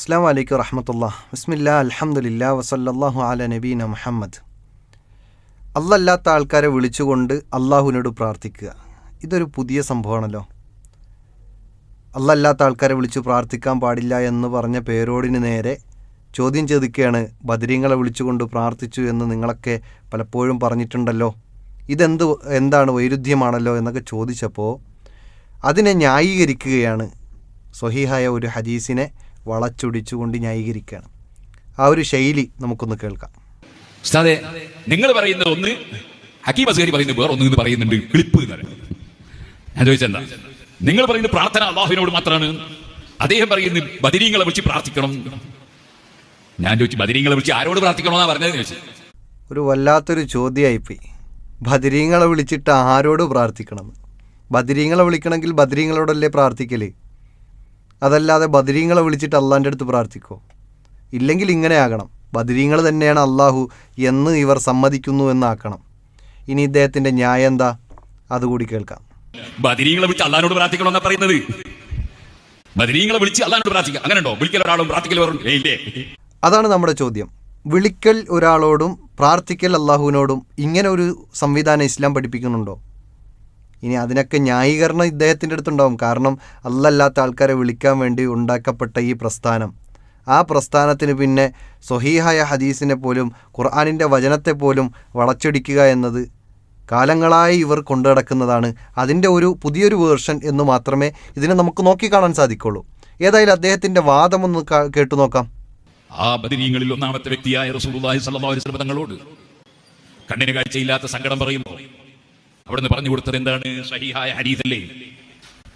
അസ്സാം വലൈക്കും വറഹമത്തുള്ള ബിസ്മില്ല അലഹമില്ല വസല്ലല്ലാഹു അല നബീന മുഹമ്മദ്. അല്ലല്ലാത്ത ആൾക്കാരെ വിളിച്ചുകൊണ്ട് അള്ളാഹുവിനോട് പ്രാർത്ഥിക്കുക. ഇതൊരു പുതിയ സംഭവമാണല്ലോ. അല്ലല്ലാത്ത ആൾക്കാരെ വിളിച്ച് പ്രാർത്ഥിക്കാൻ പാടില്ല എന്ന് പറഞ്ഞ പേരോടിന് നേരെ ചോദ്യം ചോദിക്കുകയാണ് ബദരീങ്ങളെ വിളിച്ചുകൊണ്ട് പ്രാർത്ഥിച്ചു എന്ന് നിങ്ങളൊക്കെ പലപ്പോഴും പറഞ്ഞിട്ടുണ്ടല്ലോ. ഇതെന്ത് എന്താണ് വൈരുദ്ധ്യമാണല്ലോ എന്നൊക്കെ ചോദിച്ചപ്പോൾ അതിനെ ന്യായീകരിക്കുകയാണ്. സ്വഹീഹായ ഒരു ഹദീസിനെ വളച്ചൊടിച്ചുകൊണ്ട് ന്യായീകരിക്കുകയാണ്. ആ ഒരു ശൈലി നമുക്കൊന്ന് കേൾക്കാം. ഉസ്താദെ നിങ്ങൾ പറയുന്നത് ഒന്ന് ഹക്കീം അസ്ഗരി പറയുന്നത് വേറെ ഒന്ന് പറയുന്നുണ്ട് ക്ലിപ്പ് ഞാൻ ചോദിച്ചെന്താ? നിങ്ങൾ പറയുന്നത് പ്രാർത്ഥന അള്ളാഹുവിനോട് മാത്രമാണ്. അദ്ദേഹം പറയുന്നത് ബദിരീങ്ങളെ വിളിച്ച് പ്രാർത്ഥിക്കണം. ഞാൻ ചോദിച്ചു ബദിരീങ്ങളെ വിളിച്ച് ആരോട് പ്രാർത്ഥിക്കണമെന്നാ പറഞ്ഞത് ചോദിച്ചു. ഒരു വല്ലാത്തൊരു ചോദ്യമായിപ്പോയി. ബദരീങ്ങളെ വിളിച്ചിട്ട് ആരോട് പ്രാർത്ഥിക്കണം? ബദരീങ്ങളെ വിളിക്കണമെങ്കിൽ ബദരീങ്ങളോടല്ലേ പ്രാർത്ഥിക്കൽ? അതല്ലാതെ ബദരീങ്ങളെ വിളിച്ചിട്ട് അള്ളാന്റെ അടുത്ത് പ്രാർത്ഥിക്കോ? ഇല്ലെങ്കിൽ ഇങ്ങനെ ആകണം. ബദരീങ്ങൾ തന്നെയാണ് അള്ളാഹു എന്ന് ഇവർ സമ്മതിക്കുന്നു എന്നാക്കണം. ഇനി ഇദ്ദേഹത്തിന്റെ ന്യായം എന്താ? അതുകൂടി കേൾക്കാം. ബദരീങ്ങളെ വിളിച്ച് പ്രാർത്ഥിക്കണം പ്രാർത്ഥിക്കണമെന്നാ പറയുന്നത്? ബദരീങ്ങളെ വിളിച്ച് അള്ളഹാനോട് പ്രാർത്ഥിക്കാം. അങ്ങനെ ഉണ്ടോ വിളിക്കൽ ഒരാളും പ്രാർത്ഥിക്കൽ അതാണ് നമ്മുടെ ചോദ്യം. വിളിക്കൽ ഒരാളോടും പ്രാർത്ഥിക്കൽ അള്ളാഹുവിനോടും ഇങ്ങനെ ഒരു സംവിധാനം ഇസ്ലാം പഠിപ്പിക്കുന്നുണ്ടോ? ഇനി അതിനൊക്കെ ന്യായീകരണം ഇദ്ദേഹത്തിന്റെ അടുത്തുണ്ടാവും. കാരണം അല്ലല്ലാത്ത ആൾക്കാരെ വിളിക്കാൻ വേണ്ടി ഉണ്ടാക്കപ്പെട്ട ഈ പ്രസ്ഥാനം. ആ പ്രസ്ഥാനത്തിന് പിന്നെ സ്വഹീഹായ ഹദീസിനെ പോലും ഖുർആാനിന്റെ വചനത്തെ പോലും വളച്ചൊടിക്കുക എന്നത് കാലങ്ങളായി ഇവർ കൊണ്ടു നടക്കുന്നതാണ്. അതിന്റെ ഒരു പുതിയൊരു വേർഷൻ എന്ന് മാത്രമേ ഇതിനെ നമുക്ക് നോക്കിക്കാണാൻ സാധിക്കുള്ളൂ. ഏതായാലും അദ്ദേഹത്തിന്റെ വാദമൊന്ന് കേട്ടു നോക്കാം. ആ ബദിരീങ്ങളിൽ ഒന്നാമത്തെ വ്യക്തിയായ റസൂലുള്ളാഹി സ്വല്ലല്ലാഹു അലൈഹി വസല്ലം തങ്ങളോട് കണ്ണിന് കാഴ്ചയില്ലാത്ത സങ്കടം പറയുമ്പോൾ അവിടുന്ന് പറഞ്ഞു കൊടുത്തത് എന്താണ്? സഹിഹായ ഹരീതല്ലേ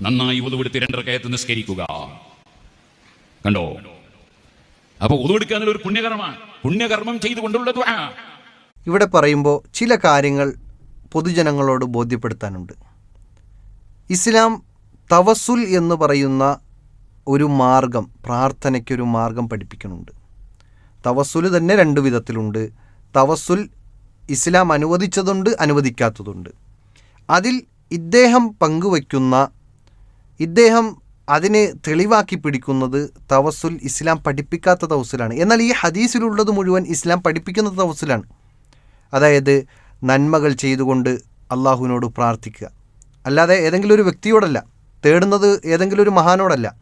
നന്നായി ഉതുവെടുത്ത് രണ്ടരക്കയത്ത് നിസ്കരിക്കുക. കണ്ടോ? അപ്പൊ ഉതുവെടുക്കുക ഒരു പുണ്യകർമ്മമാണ്. പുണ്യകർമ്മം ചെയ്തുകൊണ്ടുള്ളത് ഇവിടെ പറയുമ്പോൾ ചില കാര്യങ്ങൾ പൊതുജനങ്ങളോട് ബോധ്യപ്പെടുത്താനുണ്ട്. ഇസ്ലാം തവസുൽ എന്ന് പറയുന്ന ഒരു മാർഗം പ്രാർത്ഥനയ്ക്കൊരു മാർഗം പഠിപ്പിക്കുന്നുണ്ട്. തവസുൽ തന്നെ രണ്ട് വിധത്തിലുണ്ട്. തവസുൽ ഇസ്ലാം അനുവദിച്ചതുണ്ട് അനുവദിക്കാത്തതുണ്ട്. അതിൽ ഇദ്ദേഹം പങ്കുവയ്ക്കുന്ന ഇദ്ദേഹം അതിനെ തെളിവാക്കി പിടിക്കുന്നത് തവസുൽ ഇസ്ലാം പഠിപ്പിക്കാത്ത തവസുലാണ് എന്നാൽ ഈ ഹദീസിലുള്ളത് മുഴുവൻ ഇസ്ലാം പഠിപ്പിക്കുന്ന തവസുലാണ് അതായത് നന്മകൾ ചെയ്തുകൊണ്ട് അള്ളാഹുവിനോട് പ്രാർത്ഥിക്കുക. അല്ലാതെ ഏതെങ്കിലും ഒരു വ്യക്തിയോടല്ല തേടുന്നത് ഏതെങ്കിലും ഒരു മഹാനോടല്ല.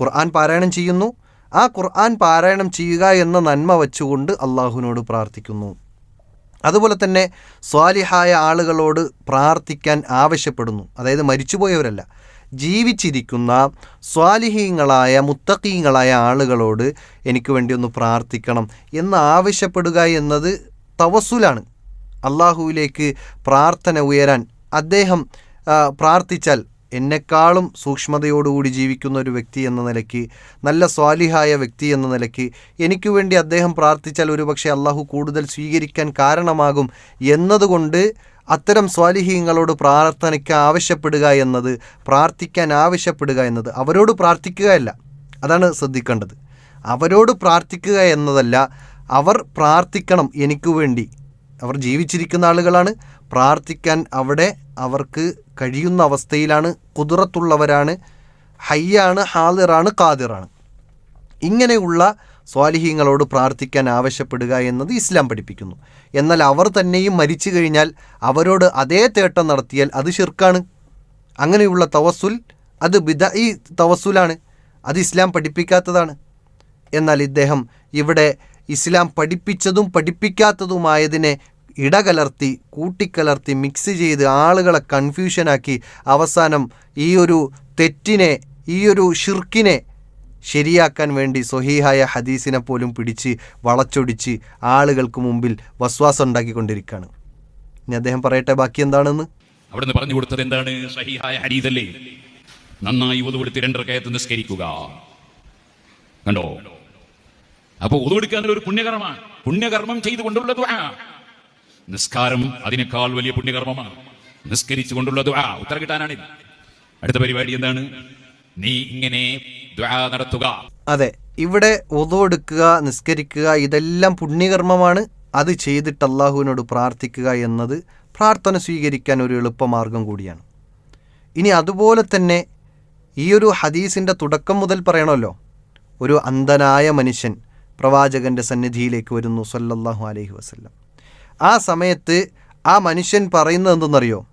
ഖുർആൻ പാരായണം ചെയ്യുന്നു. ആ ഖുർആൻ പാരായണം ചെയ്യുക എന്ന നന്മ വച്ചുകൊണ്ട് അള്ളാഹുവിനോട് പ്രാർത്ഥിക്കുന്നു. അതുപോലെ തന്നെ സ്വാലിഹായ ആളുകളോട് പ്രാർത്ഥിക്കാൻ ആവശ്യപ്പെടുന്നു. അതായത് മരിച്ചുപോയവരല്ല. ജീവിച്ചിരിക്കുന്ന സ്വാലിഹീങ്ങളായ മുത്തക്കീങ്ങളായ ആളുകളോട് എനിക്ക് വേണ്ടി ഒന്ന് പ്രാർത്ഥിക്കണം. എന്ന് ആവശ്യപ്പെടുക എന്നത് തവസുലാണ് അള്ളാഹുവിലേക്ക് പ്രാർത്ഥന ഉയരാൻ അദ്ദേഹം പ്രാർത്ഥിച്ചാൽ എന്നെക്കാളും സൂക്ഷ്മതയോടുകൂടി ജീവിക്കുന്ന ഒരു വ്യക്തി എന്ന നിലയ്ക്ക് നല്ല സ്വാലിഹായ വ്യക്തി എന്ന നിലയ്ക്ക് എനിക്ക് വേണ്ടി അദ്ദേഹം പ്രാർത്ഥിച്ചാൽ ഒരുപക്ഷെ അള്ളാഹു കൂടുതൽ സ്വീകരിക്കാൻ കാരണമാകും എന്നതുകൊണ്ട് അത്തരം സ്വാലിഹീങ്ങളോട് പ്രാർത്ഥനയ്ക്ക് ആവശ്യപ്പെടുക എന്നത് പ്രാർത്ഥിക്കാൻ ആവശ്യപ്പെടുക എന്നത് അവരോട് പ്രാർത്ഥിക്കുകയല്ല അതാണ് ശ്രദ്ധിക്കേണ്ടത്. അവരോട് പ്രാർത്ഥിക്കുക എന്നതല്ല അവർ പ്രാർത്ഥിക്കണം എനിക്ക് വേണ്ടി. അവർ ജീവിച്ചിരിക്കുന്ന ആളുകളാണ്. പ്രാർത്ഥിക്കാൻ അവിടെ അവർക്ക് കഴിയുന്ന അവസ്ഥയിലാണ് കുതിറത്തുള്ളവരാണ് ഹയ്യാണ് ഹാദിറാണ് കാതിറാണ് ഇങ്ങനെയുള്ള സ്വാലിഹീങ്ങളോട് പ്രാർത്ഥിക്കാൻ ആവശ്യപ്പെടുക എന്നത് ഇസ്ലാം പഠിപ്പിക്കുന്നു. എന്നാൽ അവർ തന്നെയും മരിച്ചു കഴിഞ്ഞാൽ അവരോട് അതേ തേട്ടം നടത്തിയാൽ അത് ഷിർക്കാണ് അങ്ങനെയുള്ള തവസുൽ അത് ബിദ ഈ തവസുലാണ് അത് ഇസ്ലാം പഠിപ്പിക്കാത്തതാണ്. എന്നാൽ ഇദ്ദേഹം ഇവിടെ ഇസ്ലാം പഠിപ്പിച്ചതും പഠിപ്പിക്കാത്തതുമായതിനെ ഇടകലർത്തി കൂട്ടിക്കലർത്തി മിക്സ് ചെയ്ത് ആളുകളെ കൺഫ്യൂഷനാക്കി അവസാനം ഈ ഒരു തെറ്റിനെ ഈ ഒരു ഷിർക്കിനെ ശരിയാക്കാൻ വേണ്ടി സ്വഹീഹായ ഹദീസിനെ പോലും പിടിച്ച് വളച്ചൊടിച്ച് ആളുകൾക്ക് മുമ്പിൽ വസ്വാസം ഉണ്ടാക്കിക്കൊണ്ടിരിക്കുകയാണ്. ഇനി അദ്ദേഹം പറയട്ടെ ബാക്കി എന്താണെന്ന്? അവിടുന്ന് പറഞ്ഞു കൊടുത്തത് എന്താണ്? സഹിഹായ ഹരീതല്ലേ നന്നായി ഉതുവെടുത്ത് രണ്ടരക്കയത്ത് നിസ്കരിക്കുക. കണ്ടോ? അപ്പൊ ഉതുവെടുക്കുക ഒരു പുണ്യകർമ്മമാണ്. പുണ്യകർമ്മം ചെയ്തുകൊണ്ടുള്ള ദുആ. നിസ്കാരം അതിനേക്കാൾ വലിയ പുണ്യകർമ്മമാണ്. നിസ്കരിച്ചു കൊണ്ടുള്ള ദുആ ഉത്തരം കിട്ടാനാണ് അടുത്ത പരിപാടി എന്താണ്? നീ ഇങ്ങനെ നടത്തുക. അതെ ഇവിടെ ഒതുവെടുക്കുക നിസ്കരിക്കുക ഇതെല്ലാം പുണ്യകർമ്മമാണ്. അത് ചെയ്തിട്ട് അള്ളാഹുവിനോട് പ്രാർത്ഥിക്കുക എന്നത് പ്രാർത്ഥന സ്വീകരിക്കാൻ ഒരു എളുപ്പമാർഗം കൂടിയാണ്. ഇനി അതുപോലെ തന്നെ ഈ ഒരു ഹദീസിന്റെ തുടക്കം മുതൽ പറയണമല്ലോ. ഒരു അന്ധനായ മനുഷ്യൻ പ്രവാചകന്റെ സന്നിധിയിലേക്ക് വരുന്നു സല്ലല്ലാഹു അലൈഹി വസല്ലം. ആ സമയത്ത് ആ മനുഷ്യൻ പറയുന്നത് എന്തെന്നറിയോ?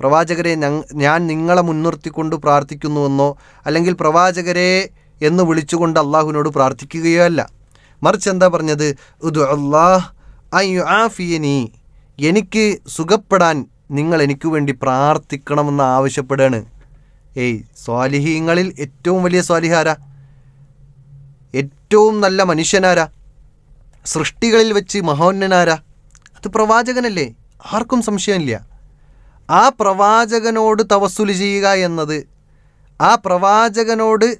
പ്രവാചകരെ ഞാൻ നിങ്ങളെ മുൻനിർത്തിക്കൊണ്ട് പ്രാർത്ഥിക്കുന്നുവെന്നോ അല്ലെങ്കിൽ പ്രവാചകരെ എന്ന് വിളിച്ചുകൊണ്ട് അള്ളാഹുവിനോട് പ്രാർത്ഥിക്കുകയോ അല്ല. മറിച്ച് എന്താ പറഞ്ഞത്? ഉദു അള്ളാഹ് അയ്യു ആഫിയനി എനിക്ക് സുഖപ്പെടാൻ നിങ്ങൾ എനിക്ക് വേണ്ടി പ്രാർത്ഥിക്കണമെന്ന് ആവശ്യപ്പെടുകയാണ്. ഏയ് സ്വാലിഹീങ്ങളിൽ ഏറ്റവും വലിയ സ്വാലിഹാര? ഏറ്റവും നല്ല മനുഷ്യനാരാ? സൃഷ്ടികളിൽ വെച്ച് മഹോന്നനാരാ? അത് പ്രവാചകനല്ലേ? ആർക്കും സംശയമില്ല. ആ പ്രവാചകനോട് തവസ്സുൽ ചെയ്യുക എന്നത് ആ പ്രവാചകനോട്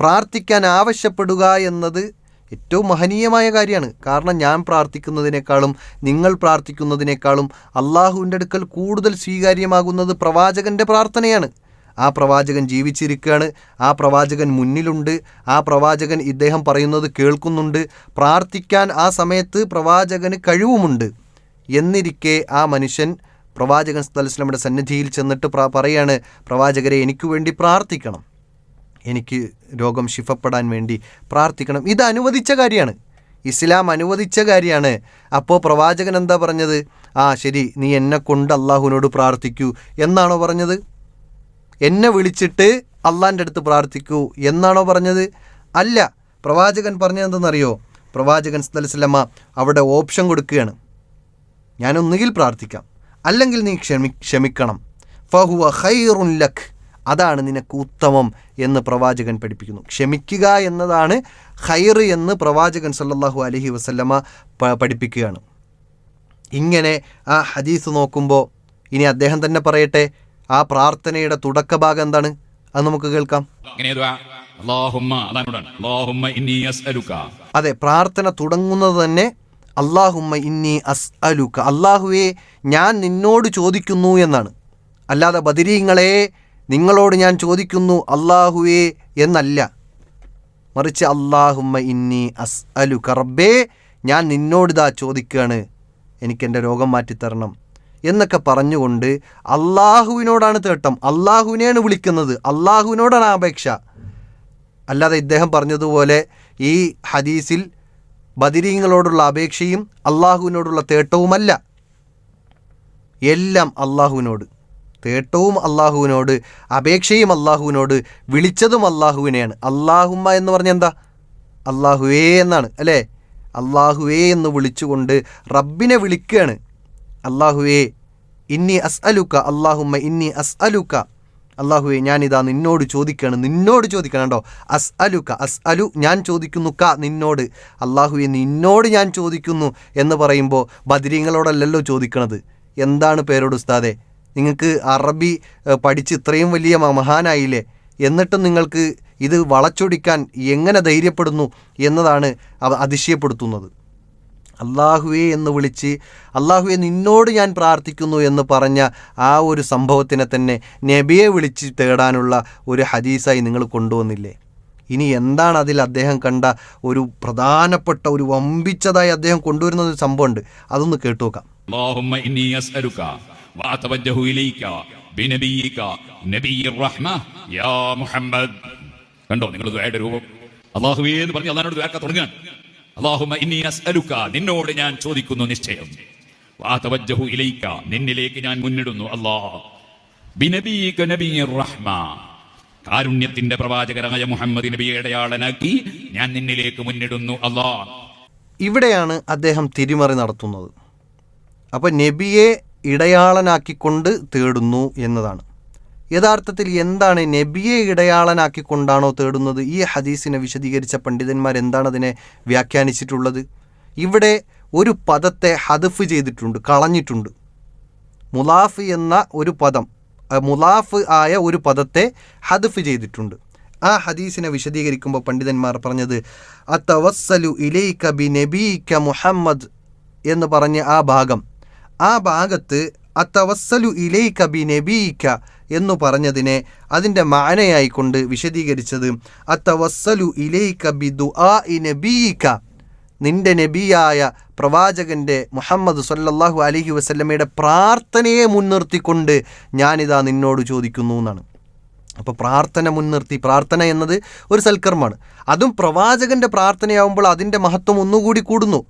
പ്രാർത്ഥിക്കാൻ ആവശ്യപ്പെടുക എന്നത് ഏറ്റവും മഹനീയമായ കാര്യമാണ്. കാരണം ഞാൻ പ്രാർത്ഥിക്കുന്നതിനേക്കാളും നിങ്ങൾ പ്രാർത്ഥിക്കുന്നതിനേക്കാളും അള്ളാഹുവിന്റെ അടുക്കൽ കൂടുതൽ സ്വീകാര്യമാകുന്നത് പ്രവാചകന്റെ പ്രാർത്ഥനയാണ്. ആ പ്രവാചകൻ ജീവിച്ചിരിക്കുകയാണ് ആ പ്രവാചകൻ മുന്നിലുണ്ട് ആ പ്രവാചകൻ ഇദ്ദേഹം പറയുന്നത് കേൾക്കുന്നുണ്ട് പ്രാർത്ഥിക്കാൻ ആ സമയത്ത് പ്രവാചകന് കഴിവുമുണ്ട്. എന്നിരിക്കെ ആ മനുഷ്യൻ പ്രവാചകൻ സ്ഥലസ്ലമിയുടെ സന്നിധിയിൽ ചെന്നിട്ട് പറയാണ് പ്രവാചകരെ എനിക്ക് വേണ്ടി പ്രാർത്ഥിക്കണം. എനിക്ക് രോഗം ശിഫപ്പെടാൻ വേണ്ടി പ്രാർത്ഥിക്കണം. ഇത് അനുവദിച്ച കാര്യമാണ്. ഇസ്ലാം അനുവദിച്ച കാര്യമാണ്. അപ്പോൾ പ്രവാചകൻ എന്താ പറഞ്ഞത്? ആ ശരി നീ എന്നെ കൊണ്ട് അള്ളാഹുവിനോട് പ്രാർത്ഥിക്കൂ എന്നാണോ പറഞ്ഞത്? എന്നെ വിളിച്ചിട്ട് അള്ളാന്റെ അടുത്ത് പ്രാർത്ഥിക്കൂ എന്നാണോ പറഞ്ഞത്? അല്ല പ്രവാചകൻ പറഞ്ഞതെന്തെന്നറിയോ? പ്രവാചകൻ സ്ഥലസ്ലമ്മ അവിടെ ഓപ്ഷൻ കൊടുക്കുകയാണ്. ഞാനൊന്നുകിൽ പ്രാർത്ഥിക്കാം. അല്ലെങ്കിൽ നീ ക്ഷമി ക്ഷമിക്കണം. ഫഹുവ ഖൈറുൻ ലഖ് അതാണ് നിനക്ക് ഉത്തമം എന്ന് പ്രവാചകൻ പഠിപ്പിക്കുന്നു. ക്ഷമിക്കുക എന്നതാണ് ഹൈർ എന്ന് പ്രവാചകൻ സല്ലാഹു അലഹി വസല്ലമ പഠിപ്പിക്കുകയാണ്. ഇങ്ങനെ ആ ഹദീസ് നോക്കുമ്പോൾ ഇനി അദ്ദേഹം തന്നെ പറയട്ടെ ആ പ്രാർത്ഥനയുടെ തുടക്കഭാഗം എന്താണ്? അത് നമുക്ക് കേൾക്കാം. അതെ പ്രാർത്ഥന തുടങ്ങുന്നത് തന്നെ അള്ളാഹുമ്മ ഇന്നി അസ് അലുക്ക അള്ളാഹുവെ ഞാൻ നിന്നോട് ചോദിക്കുന്നു എന്നാണ്. അല്ലാതെ ബദിരീങ്ങളെ നിങ്ങളോട് ഞാൻ ചോദിക്കുന്നു അള്ളാഹുവേ എന്നല്ല. മറിച്ച് അള്ളാഹുമ്മ ഇന്നി അസ് അലുക്ക റബ്ബേ ഞാൻ നിന്നോടിതാ ചോദിക്കുകയാണ് എനിക്കെന്റെ രോഗം മാറ്റിത്തരണം എന്നൊക്കെ പറഞ്ഞുകൊണ്ട് അള്ളാഹുവിനോടാണ് തേട്ടം. അള്ളാഹുവിനെയാണ് വിളിക്കുന്നത്. അള്ളാഹുവിനോടാണ് അപേക്ഷ. അല്ലാതെ ഇദ്ദേഹം പറഞ്ഞതുപോലെ ഈ ഹദീസിൽ ബദിരീങ്ങളോടുള്ള അപേക്ഷയും അള്ളാഹുവിനോടുള്ള തേട്ടവുമല്ല. എല്ലാം അള്ളാഹുവിനോട് തേട്ടവും അള്ളാഹുവിനോട് അപേക്ഷയും അള്ളാഹുവിനോട് വിളിച്ചതും അള്ളാഹുവിനെയാണ് അള്ളാഹുമ്മ എന്ന് പറഞ്ഞ എന്താ? അള്ളാഹുവേ എന്നാണ് അല്ലേ? അള്ളാഹുവേ എന്ന് വിളിച്ചുകൊണ്ട് റബ്ബിനെ വിളിക്കുകയാണ്. അള്ളാഹുവേ ഇന്നി അസ് അലുക്ക അള്ളാഹുമ്മ ഇന്നി അസ് അലുക്ക അള്ളാഹുവെ ഞാനിതാ നിന്നോട് ചോദിക്കുകയാണ് നിന്നോട് ചോദിക്കണം കേട്ടോ അസ് ക അസ് അലു ഞാൻ ചോദിക്കുന്നു ക നിന്നോട്. അള്ളാഹുവെ നിന്നോട് ഞാൻ ചോദിക്കുന്നു എന്ന് പറയുമ്പോൾ ബദിരീങ്ങളോടല്ലല്ലോ ചോദിക്കണത്. എന്താണ് പേരോട് ഉസ്താദെ? നിങ്ങൾക്ക് അറബി പഠിച്ച് ഇത്രയും വലിയ മഹാനായില്ലേ? എന്നിട്ടും നിങ്ങൾക്ക് ഇത് വളച്ചൊടിക്കാൻ എങ്ങനെ ധൈര്യപ്പെടുന്നു എന്നതാണ് അതിശയപ്പെടുത്തുന്നത്. അള്ളാഹുവേ എന്ന് വിളിച്ച് അള്ളാഹുവെ നിന്നോട് ഞാൻ പ്രാർത്ഥിക്കുന്നു എന്ന് പറഞ്ഞ ആ ഒരു സംഭവത്തിനെ തന്നെ നബിയെ വിളിച്ച് തേടാനുള്ള ഒരു ഹദീസായി നിങ്ങൾ കൊണ്ടുവന്നില്ലേ? ഇനി എന്താണ് അതിൽ അദ്ദേഹം കണ്ട ഒരു പ്രധാനപ്പെട്ട ഒരു വമ്പിച്ചതായി അദ്ദേഹം കൊണ്ടുവരുന്ന ഒരു സംഭവമുണ്ട്. അതൊന്ന് കേട്ടുനോക്കാം കണ്ടോ നിങ്ങൾ രൂപം? അള്ളാഹുവേ എന്ന് പറഞ്ഞ് അള്ളഹാനോട് തുടങ്ങുകയാണ്. ഇനി ഇന്നി അസ്അലുക നിന്നോട് ഞാൻ ചോദിക്കുന്നു നിശ്ചയം. വാതവജ്ജഹു ഇലൈക നിന്നിലേക്ക് ഞാൻ മുന്നിടുന്നു അല്ലാഹ് ബിനബീക നബിയർ റഹ്മ. കാരുണ്യത്തിന്റെ പ്രവാചകരായ മുഹമ്മദ് നബിയുടെ ആളനാക്കി ഞാൻ നിന്നിലേക്ക് മുന്നിടുന്നു അല്ലാഹ് ഇവിടെയാണ് അദ്ദേഹം തിരിമറി നടത്തുന്നത്. അപ്പോൾ നബിയെ ഇടയാളനാക്കിക്കൊണ്ട് തേടുന്നു എന്നതാണ്. യഥാർത്ഥത്തിൽ എന്താണ് നബിയെ ഇടയാളനാക്കിക്കൊണ്ടാണോ തേടുന്നത്? ഈ ഹദീസിനെ വിശദീകരിച്ച പണ്ഡിതന്മാർ എന്താണ് അതിനെ വ്യാഖ്യാനിച്ചിട്ടുള്ളത്? ഇവിടെ ഒരു പദത്തെ ഹദഫ് ചെയ്തിട്ടുണ്ട് കളഞ്ഞിട്ടുണ്ട്. മുലാഫ് എന്ന ഒരു പദം മുലാഫ് ആയ ഒരു പദത്തെ ഹദഫ് ചെയ്തിട്ടുണ്ട്. ആ ഹദീസിനെ വിശദീകരിക്കുമ്പോൾ പണ്ഡിതന്മാർ പറഞ്ഞത് അത്തവസ്സലു ഇലൈക ബി ക മുഹമ്മദ് എന്ന് പറഞ്ഞ ആ ഭാഗം. ആ ഭാഗത്ത് അത്തവസ്സലു ഇലൈക ബി നബീക്ക എന്നു പറഞ്ഞതിനെ അതിന്റെ മാനയായിക്കൊണ്ട് വിശദീകരിച്ചത് അത്തവസ്സലു ഇലൈക ബി ദുആ നബീക. നിന്റെ നബിയായ പ്രവാചകന്റെ മുഹമ്മദ് സല്ലല്ലാഹു അലഹി വസല്ലമയുടെ പ്രാർത്ഥനയെ മുൻനിർത്തിക്കൊണ്ട് ഞാനിതാ നിന്നോട് ചോദിക്കുന്നു എന്നാണ്. അപ്പോൾ പ്രാർത്ഥന മുൻനിർത്തി പ്രാർത്ഥന എന്നത് ഒരു സൽക്കർമ്മമാണ്. അതും പ്രവാചകന്റെ പ്രാർത്ഥനയാവുമ്പോൾ അതിന്റെ മഹത്വം ഒന്നുകൂടി കൂടുന്നു.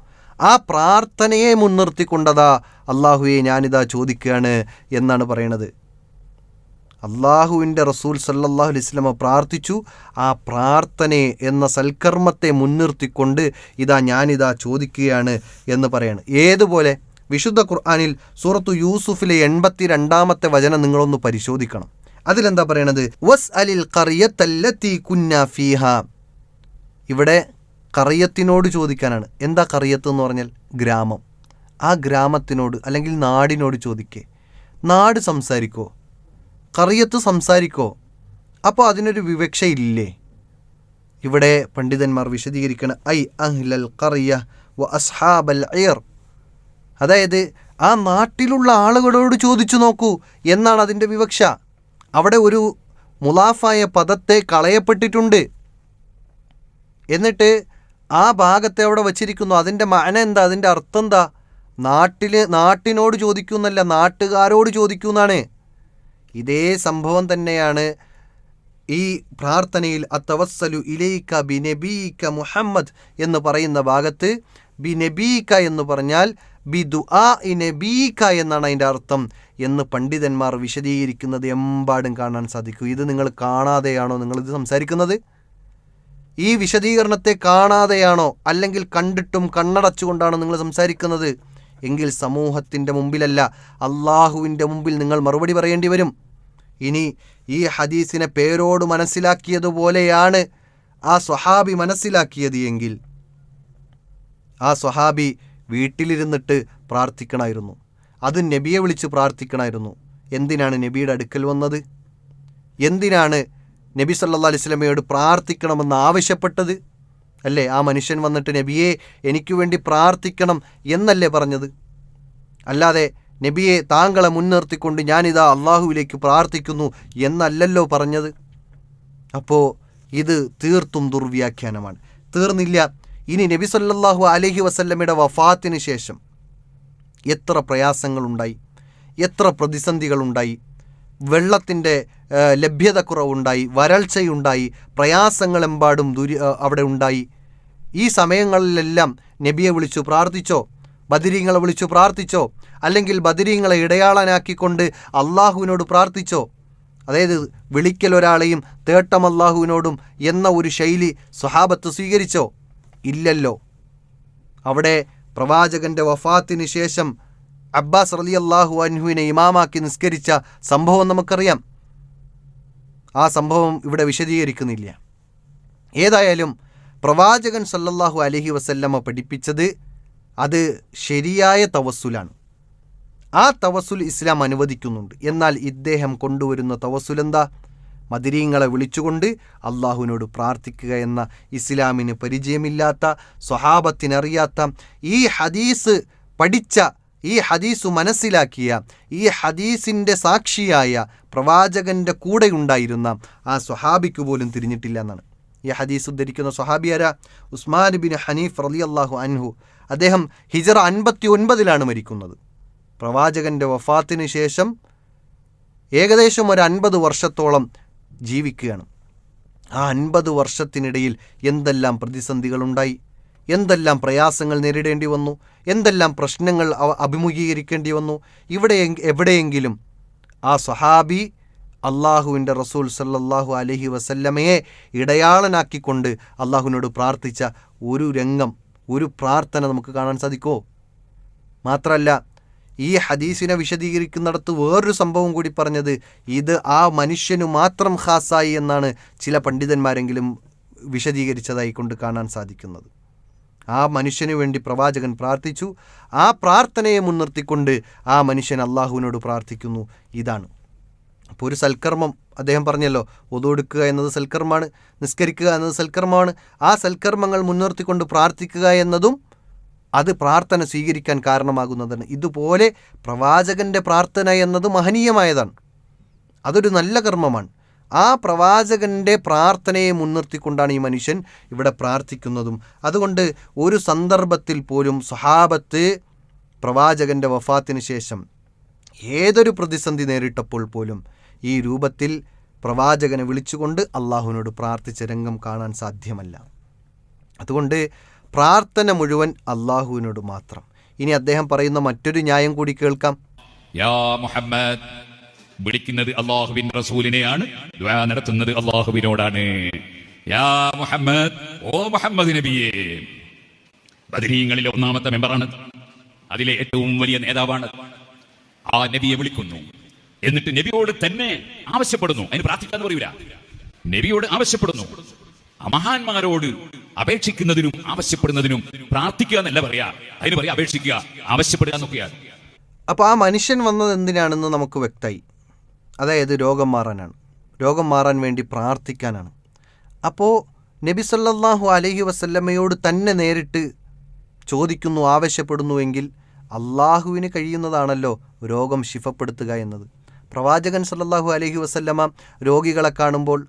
ആ പ്രാർത്ഥനയെ മുൻനിർത്തിക്കൊണ്ടതാ അള്ളാഹുവെ ഞാനിതാ ചോദിക്കുകയാണ് എന്നാണ് പറയണത്. അള്ളാഹുവിന്റെ റസൂൽ സല്ലാഹു അലൈഹി വസല്ലമ പ്രാർത്ഥിച്ചു. ആ പ്രാർത്ഥനയെ എന്ന സൽക്കർമ്മത്തെ മുൻനിർത്തിക്കൊണ്ട് ഇതാ ഞാനിതാ ചോദിക്കുകയാണ് എന്ന് പറയാണ്. ഏതുപോലെ? വിശുദ്ധ ഖുർആാനിൽ സൂറത്തു യൂസുഫിലെ എൺപത്തി രണ്ടാമത്തെ വചനം നിങ്ങളൊന്ന് പരിശോധിക്കണം. അതിലെന്താ പറയണത്? വസ് അലിൽ കറിയത്തല്ലത്തി കുന്ന ഫീഹ. ഇവിടെ കറിയത്തിനോട് ചോദിക്കാനാണ്. എന്താ കറിയത്ത് എന്ന് പറഞ്ഞാൽ ഗ്രാമം. ആ ഗ്രാമത്തിനോട് അല്ലെങ്കിൽ നാടിനോട് ചോദിക്കേ. നാട് സംസാരിക്കോ? കറിയത്ത് സംസാരിക്കോ? അപ്പോൾ അതിനൊരു വിവക്ഷയില്ലേ? ഇവിടെ പണ്ഡിതന്മാർ വിശദീകരിക്കണം ഐ അഹ്ലൽ കറിയ വ അസ്ഹാബൽ അയർ അതായത് ആ നാട്ടിലുള്ള ആളുകളോട് ചോദിച്ചു നോക്കൂ എന്നാണ് അതിന്റെ വിവക്ഷ. അവിടെ ഒരു മുലാഫായ പദത്തെ കളയപ്പെട്ടിട്ടുണ്ട്. എന്നിട്ട് ആ ഭാഗത്തെ അവിടെ വച്ചിരിക്കുന്നു? അതിന്റെ മന എന്താ? അതിന്റെ അർത്ഥം എന്താ? നാട്ടിൽ നാട്ടിനോട് ചോദിക്കുന്നല്ല നാട്ടുകാരോട് ചോദിക്കുന്നാണ് ഇതേ സംഭവം തന്നെയാണ് ഈ പ്രാർത്ഥനയിൽ അത്തവസ്സലു ഇലൈക്ക ബി നബീക്ക മുഹമ്മദ് എന്ന് പറയുന്ന ഭാഗത്ത് ബി നബീക്ക എന്ന് പറഞ്ഞാൽ ബി ദുആ ഇ നബീക്ക എന്നാണ് അതിന്റെ അർത്ഥം എന്ന് പണ്ഡിതന്മാർ വിശദീകരിക്കുന്നത് എമ്പാടും കാണാൻ സാധിക്കും. ഇത് നിങ്ങൾ കാണാതെയാണോ നിങ്ങളിത് സംസാരിക്കുന്നത്? ഈ വിശദീകരണത്തെ കാണാതെയാണോ അല്ലെങ്കിൽ കണ്ടിട്ടും കണ്ണടച്ചുകൊണ്ടാണോ നിങ്ങൾ സംസാരിക്കുന്നത്? എങ്കിൽ സമൂഹത്തിന്റെ മുമ്പിലല്ല അള്ളാഹുവിന്റെ മുമ്പിൽ നിങ്ങൾ മറുപടി പറയേണ്ടി വരും. ഇനി ഈ ഹദീസിനെ പേരോട് മനസ്സിലാക്കിയതുപോലെയാണ് ആ സ്വഹാബി മനസ്സിലാക്കിയത് എങ്കിൽ ആ സ്വഹാബി വീട്ടിലിരുന്നിട്ട് പ്രാർത്ഥിക്കണമായിരുന്നു. അത് നബിയെ വിളിച്ച് പ്രാർത്ഥിക്കണമായിരുന്നു. എന്തിനാണ് നബിയുടെ അടുക്കൽ വന്നത്? എന്തിനാണ് നബി സല്ലാ അലൈഹി സ്വലമയോട് പ്രാർത്ഥിക്കണമെന്ന് ആവശ്യപ്പെട്ടത്? അല്ലേ? ആ മനുഷ്യൻ വന്നിട്ട് നബിയെ എനിക്ക് വേണ്ടി പ്രാർത്ഥിക്കണം എന്നല്ലേ പറഞ്ഞത്? അല്ലാതെ നബിയെ താങ്കളെ മുൻനിർത്തിക്കൊണ്ട് ഞാനിതാ അള്ളാഹുവിലേക്ക് പ്രാർത്ഥിക്കുന്നു എന്നല്ലല്ലോ പറഞ്ഞത്? അപ്പോൾ ഇത് തീർത്തും ദുർവ്യാഖ്യാനമാണ്. തീർന്നില്ല. ഇനി നബി സല്ലാഹു അലഹി വസല്ലമയുടെ വഫാത്തിന് ശേഷം എത്ര പ്രയാസങ്ങളുണ്ടായി? എത്ര പ്രതിസന്ധികളുണ്ടായി? വെള്ളത്തിന്റെ ഏഹ്, ലഭ്യത കുറവുണ്ടായി വരൾച്ചയുണ്ടായി പ്രയാസങ്ങളെമ്പാടും ദുരി അവിടെ ഉണ്ടായി. ഈ സമയങ്ങളിലെല്ലാം നബിയെ വിളിച്ചു പ്രാർത്ഥിച്ചോ? ബദിരീങ്ങളെ വിളിച്ചു പ്രാർത്ഥിച്ചോ? അല്ലെങ്കിൽ ബദിരീങ്ങളെ ഇടയാളനാക്കിക്കൊണ്ട് അള്ളാഹുവിനോട് പ്രാർത്ഥിച്ചോ? അതായത് വിളിക്കൽ ഒരാളെയും തേട്ടം അള്ളാഹുവിനോടും എന്ന ഒരു ശൈലി സ്വഹാബത്ത് സ്വീകരിച്ചോ? ഇല്ലല്ലോ. അവിടെ പ്രവാചകന്റെ വഫാത്തിന് ശേഷം അബ്ബാസ് റലി അള്ളാഹു അൻഹുവിനെ ഇമാമാക്കി നിസ്കരിച്ച സംഭവം നമുക്കറിയാം. ആ സംഭവം ഇവിടെ വിശദീകരിക്കുന്നില്ല. ഏതായാലും പ്രവാചകൻ സല്ലല്ലാഹു അലഹി വസല്ലമ്മ പഠിപ്പിച്ചത് അത് ശരിയായ തവസ്സുലാണ്. ആ തവസ്സുൽ ഇസ്ലാം അനുവദിക്കുന്നുണ്ട്. എന്നാൽ ഇദ്ദേഹം കൊണ്ടുവരുന്ന തവസ്സുലെന്താ മദിരീങ്ങളെ വിളിച്ചുകൊണ്ട് അള്ളാഹുവിനോട് പ്രാർത്ഥിക്കുക എന്ന ഇസ്ലാമിന് പരിചയമില്ലാത്ത സ്വഹാബത്തിനറിയാത്ത ഈ ഹദീസ് പഠിച്ച ഈ ഹദീസു മനസ്സിലാക്കിയ ഈ ഹദീസിന്റെ സാക്ഷിയായ പ്രവാചകന്റെ കൂടെ ഉണ്ടായിരുന്ന ആ സ്വഹാബിക്ക് പോലും തിരിഞ്ഞിട്ടില്ല എന്നാണ്. ഈ ഹദീസ് ഉദ്ധരിക്കുന്ന സ്വഹാബിയാര ഉസ്മാൻ ബിൻ ഹനീഫ് റലി അള്ളാഹു അൻഹു. അദ്ദേഹം ഹിജറ അൻപത്തി ഒൻപതിലാണ് മരിക്കുന്നത്. പ്രവാചകന്റെ വഫാത്തിന് ശേഷം ഏകദേശം ഒരു അൻപത് വർഷത്തോളം ജീവിക്കുകയാണ്. ആ അൻപത് വർഷത്തിനിടയിൽ എന്തെല്ലാം പ്രതിസന്ധികളുണ്ടായി? എന്തെല്ലാം പ്രയാസങ്ങൾ നേരിടേണ്ടി വന്നു? എന്തെല്ലാം പ്രശ്നങ്ങൾ അഭിമുഖീകരിക്കേണ്ടി വന്നു? ഇവിടെ എവിടെയെങ്കിലും ആ സഹാബി അള്ളാഹുവിന്റെ റസൂൽ സല്ലാഹു അലഹി വസല്ലമയെ ഇടയാളനാക്കിക്കൊണ്ട് അള്ളാഹുവിനോട് പ്രാർത്ഥിച്ച ഒരു രംഗം ഒരു പ്രാർത്ഥന നമുക്ക് കാണാൻ സാധിക്കുമോ? മാത്രമല്ല ഈ ഹദീസിനെ വിശദീകരിക്കുന്നിടത്ത് വേറൊരു സംഭവം കൂടി പറഞ്ഞത് ഇത് ആ മനുഷ്യനു മാത്രം ഖാസായി എന്നാണ് ചില പണ്ഡിതന്മാരെങ്കിലും വിശദീകരിച്ചതായി കൊണ്ട് കാണാൻ സാധിക്കുന്നത്. ആ മനുഷ്യന് വേണ്ടി പ്രവാചകൻ പ്രാർത്ഥിച്ചു. ആ പ്രാർത്ഥനയെ മുൻനിർത്തിക്കൊണ്ട് ആ മനുഷ്യൻ അള്ളാഹുവിനോട് പ്രാർത്ഥിക്കുന്നു. ഇതാണ്. അപ്പോൾ ഒരു സൽക്കർമ്മം അദ്ദേഹം പറഞ്ഞല്ലോ ഒതുകൊടുക്കുക എന്നത് സൽക്കർമ്മമാണ് നിസ്കരിക്കുക എന്നത് സൽക്കർമ്മമാണ് ആ സൽക്കർമ്മങ്ങൾ മുൻനിർത്തിക്കൊണ്ട് പ്രാർത്ഥിക്കുക എന്നതും അത് പ്രാർത്ഥന സ്വീകരിക്കാൻ കാരണമാകുന്നതാണ്. ഇതുപോലെ പ്രവാചകന്റെ പ്രാർത്ഥന എന്നത് മഹനീയമായതാണ്. അതൊരു നല്ല കർമ്മമാണ്. ആ പ്രവാചകന്റെ പ്രാർത്ഥനയെ മുൻനിർത്തിക്കൊണ്ടാണ് ഈ മനുഷ്യൻ ഇവിടെ പ്രാർത്ഥിക്കുന്നതും. അതുകൊണ്ട് ഒരു സന്ദർഭത്തിൽ പോലും സ്വഹാബത്ത് പ്രവാചകന്റെ വഫാത്തിന് ശേഷം ഏതൊരു പ്രതിസന്ധി നേരിട്ടപ്പോൾ പോലും ഈ രൂപത്തിൽ പ്രവാചകനെ വിളിച്ചുകൊണ്ട് അള്ളാഹുവിനോട് പ്രാർത്ഥിച്ച രംഗം കാണാൻ സാധ്യമല്ല. അതുകൊണ്ട് പ്രാർത്ഥന മുഴുവൻ അള്ളാഹുവിനോട് മാത്രം. ഇനി അദ്ദേഹം പറയുന്ന മറ്റൊരു ന്യായം കൂടി കേൾക്കാം. യാ മുഹമ്മദ് വിളിക്കുന്നത് അള്ളാഹുവിൻ റസൂലിനെയാണ്. നടത്തുന്നത് അള്ളാഹുവിനോടാണ്. യാ മുഹമ്മദ് ഓ മുഹമ്മദ് നബിയെ. ബദരീങ്ങളിലെ ഒന്നാമത്തെ മെമ്പറാണ്. അതിലെ ഏറ്റവും വലിയ നേതാവാണ്. ആ നബിയെ വിളിക്കുന്നു. എന്നിട്ട് നബിയോട് തന്നെ ആവശ്യപ്പെടുന്നു. അതിന് പ്രാർത്ഥിക്കാന്ന് പറയൂല. നബിയോട് ആവശ്യപ്പെടുന്നു. മഹാന്മാരോട് അപേക്ഷിക്കുന്നതിനും ആവശ്യപ്പെടുന്നതിനും പ്രാർത്ഥിക്കുക എന്നല്ല പറയാ. അതിന് പറയാ അപേക്ഷിക്കുക ആവശ്യപ്പെടുക എന്നൊക്കെയാണ്. അപ്പോൾ ആ മനുഷ്യൻ വന്നത് എന്തിനാണെന്ന് നമുക്ക് വ്യക്തമായി അതായത് രോഗം മാറാനാണ്. രോഗം മാറാൻ വേണ്ടി പ്രാർത്ഥിക്കാനാണ്. അപ്പോൾ നബി സല്ലാഹു അലഹി വസല്ലമ്മയോട് തന്നെ നേരിട്ട് ചോദിക്കുന്നു ആവശ്യപ്പെടുന്നുവെങ്കിൽ അള്ളാഹുവിന് കഴിയുന്നതാണല്ലോ രോഗം ശിഫപ്പെടുത്തുക എന്നത്. പ്രവാചകൻ സല്ലാഹു അലഹി വസല്ലമ്മ രോഗികളെ കാണുമ്പോൾ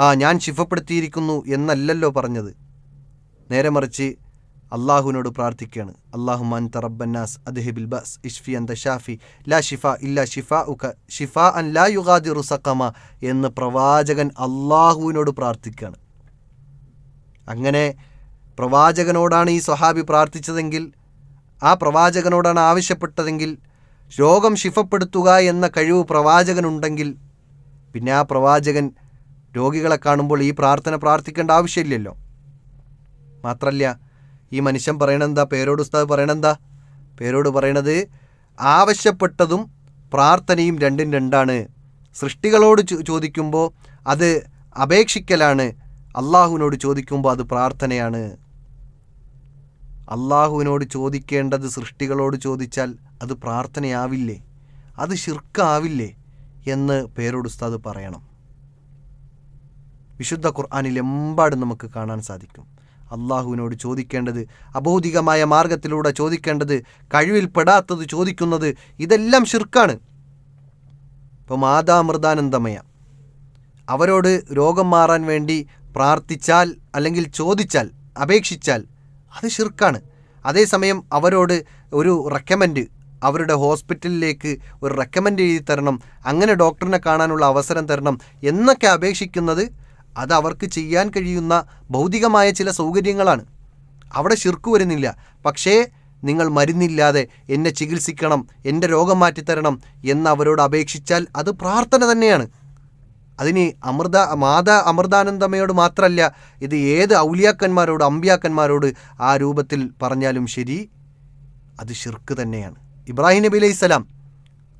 ആ ഞാൻ ശിഫപ്പെടുത്തിയിരിക്കുന്നു എന്നല്ലല്ലോ പറഞ്ഞത്. നേരെ മറിച്ച് അള്ളാഹുവിനോട് പ്രാർത്ഥിക്കുകയാണ്. അള്ളാഹു മൻ തറബന്നാസ് അദ്ഹിബിൽ ബസ് ഇഷ്ഫി അന്ത ഷാഫി ലാ ഷിഫ ഇല്ല ഷിഫ ഉക ഷിഫ അൻ ലാ യുഗാദി റുസക്കമ എന്ന് പ്രവാചകൻ അള്ളാഹുവിനോട് പ്രാർത്ഥിക്കുകയാണ്. അങ്ങനെ പ്രവാചകനോടാണ് ഈ സ്വഹാബി പ്രാർത്ഥിച്ചതെങ്കിൽ ആ പ്രവാചകനോടാണ് ആവശ്യപ്പെട്ടതെങ്കിൽ രോഗം ശിഫപ്പെടുത്തുക എന്ന കഴിവ് പ്രവാചകനുണ്ടെങ്കിൽ പിന്നെ ആ പ്രവാചകൻ രോഗികളെ കാണുമ്പോൾ ഈ പ്രാർത്ഥന പ്രാർത്ഥിക്കേണ്ട ആവശ്യമില്ലല്ലോ. മാത്രല്ല ഈ മനുഷ്യൻ പറയണെന്താ? പേരോട് ഉസ്താദ് പറയണെന്താ? പേരോട് പറയണത് ആവശ്യപ്പെട്ടതും പ്രാർത്ഥനയും രണ്ടും രണ്ടാണ്. സൃഷ്ടികളോട് ചോദിക്കുമ്പോൾ അത് അപേക്ഷിക്കലാണ്. അള്ളാഹുവിനോട് ചോദിക്കുമ്പോൾ അത് പ്രാർത്ഥനയാണ്. അള്ളാഹുവിനോട് ചോദിക്കേണ്ടത് സൃഷ്ടികളോട് ചോദിച്ചാൽ അത് പ്രാർത്ഥനയാവില്ലേ? അത് ശിർക്കാവില്ലേ? എന്ന് പേരോട് ഉസ്താദ് പറയണം. വിശുദ്ധ ഖുർആാനിൽ എമ്പാടും നമുക്ക് കാണാൻ സാധിക്കും. അള്ളാഹുവിനോട് ചോദിക്കേണ്ടത് അബൗദികമായ മാർഗത്തിലൂടെ ചോദിക്കേണ്ടത് കഴിവിൽ പെടാത്തത് ചോദിക്കുന്നത് ഇതെല്ലാം ഷിർക്കാണ് ഇപ്പോൾ മാതാമൃതാനന്ദമയ അവരോട് രോഗം മാറാൻ വേണ്ടി പ്രാർത്ഥിച്ചാൽ അല്ലെങ്കിൽ ചോദിച്ചാൽ അപേക്ഷിച്ചാൽ അത് ഷിർക്കാണ് അതേസമയം അവരോട് ഒരു റെക്കമെൻഡ് അവരുടെ ഹോസ്പിറ്റലിലേക്ക് ഒരു റെക്കമെൻഡ് എഴുതി തരണം അങ്ങനെ ഡോക്ടറിനെ കാണാനുള്ള അവസരം തരണം എന്നൊക്കെ അപേക്ഷിക്കുന്നത് അത് അവർക്ക് ചെയ്യാൻ കഴിയുന്ന ഭൗതികമായ ചില സൗകര്യങ്ങളാണ്. അവിടെ ശിർക്ക് വരുന്നില്ല. പക്ഷേ നിങ്ങൾ മരുന്നില്ലാതെ എന്നെ ചികിത്സിക്കണം എന്റെ രോഗം മാറ്റിത്തരണം എന്ന് അവരോട് അപേക്ഷിച്ചാൽ അത് പ്രാർത്ഥന തന്നെയാണ്. അതിന് അമൃത മാതാ അമൃതാനന്ദമയോട് മാത്രമല്ല ഇത് ഏത് ഔലിയാക്കന്മാരോട് അമ്പിയാക്കന്മാരോട് ആ രൂപത്തിൽ പറഞ്ഞാലും ശരി അത് ഷിർക്ക് തന്നെയാണ്. ഇബ്രാഹിം നബി അലൈഹി സ്വലാം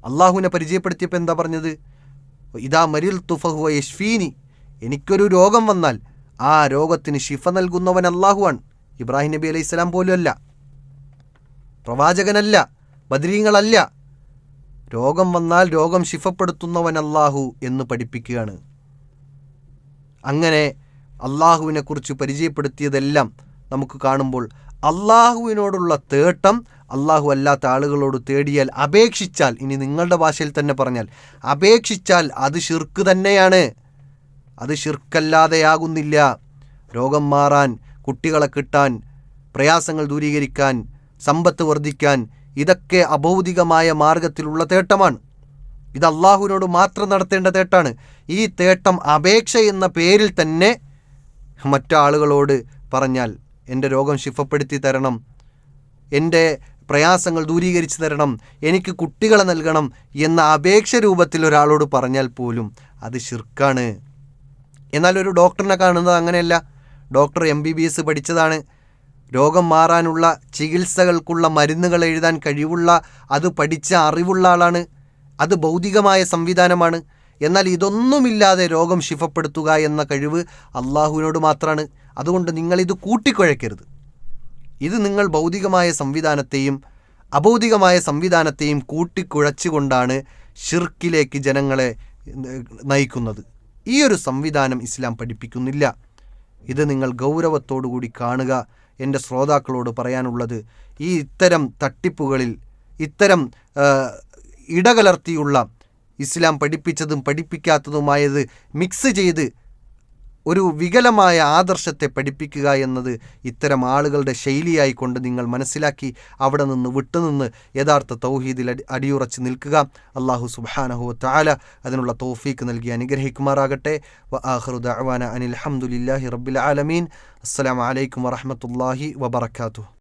അള്ളാഹുവിനെ പരിചയപ്പെടുത്തിയപ്പോൾ എന്താ പറഞ്ഞത്? ഇതാ മരിൽ തുഫഹുവ യഷ്ഫീനി എനിക്കൊരു രോഗം വന്നാൽ ആ രോഗത്തിന് ശിഫ നൽകുന്നവൻ അള്ളാഹുവാണ് ഇബ്രാഹിം നബി അലൈഹി സ്വലാം പോലുമല്ല. പ്രവാചകനല്ല ബദരീങ്ങളല്ല. രോഗം വന്നാൽ രോഗം ശിഫപ്പെടുത്തുന്നവൻ അള്ളാഹു എന്ന് പഠിപ്പിക്കുകയാണ്. അങ്ങനെ അള്ളാഹുവിനെക്കുറിച്ച് പരിചയപ്പെടുത്തിയതെല്ലാം നമുക്ക് കാണുമ്പോൾ അള്ളാഹുവിനോടുള്ള തേട്ടം അള്ളാഹു അല്ലാത്ത ആളുകളോട് തേടിയാൽ അപേക്ഷിച്ചാൽ ഇനി നിങ്ങളുടെ ഭാഷയിൽ തന്നെ പറഞ്ഞാൽ അപേക്ഷിച്ചാൽ അത് ഷിർക്ക് തന്നെയാണ്. അത് ഷിർക്കല്ലാതെയാകുന്നില്ല രോഗം മാറാൻ കുട്ടികളെ കിട്ടാൻ പ്രയാസങ്ങൾ ദൂരീകരിക്കാൻ സമ്പത്ത് വർദ്ധിക്കാൻ ഇതൊക്കെ അഭൗതികമായ മാർഗത്തിലുള്ള തേട്ടമാണ്. ഇത് അള്ളാഹുവിനോട് മാത്രം നടത്തേണ്ട തേട്ടാണ്. ഈ തേട്ടം അപേക്ഷ എന്ന പേരിൽ തന്നെ മറ്റാളുകളോട് പറഞ്ഞാൽ എന്റെ രോഗം ശിഫപ്പെടുത്തി തരണം എന്റെ പ്രയാസങ്ങൾ ദൂരീകരിച്ച് തരണം എനിക്ക് കുട്ടികളെ നൽകണം എന്ന അപേക്ഷ രൂപത്തിൽ ഒരാളോട് പറഞ്ഞാൽ പോലും അത് ഷിർക്കാണ് എന്നാൽ ഒരു ഡോക്ടറിനെ കാണുന്നത് അങ്ങനെയല്ല. Doctor M B B S പഠിച്ചതാണ്. രോഗം മാറാനുള്ള ചികിത്സകൾക്കുള്ള മരുന്നുകൾ എഴുതാൻ കഴിവുള്ള അത് പഠിച്ച അറിവുള്ള ആളാണ്. അത് ഭൗതികമായ സംവിധാനമാണ്. എന്നാൽ ഇതൊന്നുമില്ലാതെ രോഗം ശിഫപ്പെടുത്തുക എന്ന കഴിവ് അള്ളാഹുവിനോട് മാത്രമാണ് അതുകൊണ്ട് നിങ്ങളിത് കൂട്ടിക്കുഴയ്ക്കരുത്. ഇത് നിങ്ങൾ ഭൗതികമായ സംവിധാനത്തെയും അഭൗതികമായ സംവിധാനത്തെയും കൂട്ടിക്കുഴച്ചുകൊണ്ടാണ് ഷിർക്കിലേക്ക് ജനങ്ങളെ നയിക്കുന്നത്. ഈ ഒരു സംവിധാനം ഇസ്ലാം പഠിപ്പിക്കുന്നില്ല. ഇത് നിങ്ങൾ ഗൗരവത്തോടുകൂടി കാണുക. എന്റെ ശ്രോതാക്കളോട് പറയാനുള്ളത് ഈ ഇത്തരം തട്ടിപ്പുകളിൽ ഇത്തരം ഇടകലർത്തിയുള്ള ഇസ്ലാം പഠിപ്പിച്ചതും പഠിപ്പിക്കാത്തതുമായത് മിക്സ് ചെയ്ത് ഒരു വികലമായ ആദർശത്തെ പഠിപ്പിക്കുക എന്നത് ഇത്തരം ആളുകളുടെ ശൈലിയായി കൊണ്ട് നിങ്ങൾ മനസ്സിലാക്കി അവിടെ നിന്ന് വിട്ടുനിന്ന് യഥാർത്ഥ തൗഹീദിൽ അടി അടിയുറച്ച് നിൽക്കുക. അള്ളാഹു സുബാനഹു താല അതിനുള്ള തൗഫീക്ക് നൽകി അനുഗ്രഹിക്കുമാറാകട്ടെ. അനിൽ ഹംദുലില്ലാഹി റബ്ബിൽ ആലമീൻ. അസ്സാം വലൈക്കും വറഹ്മത്തുള്ളാഹി വബറകാതുഹു.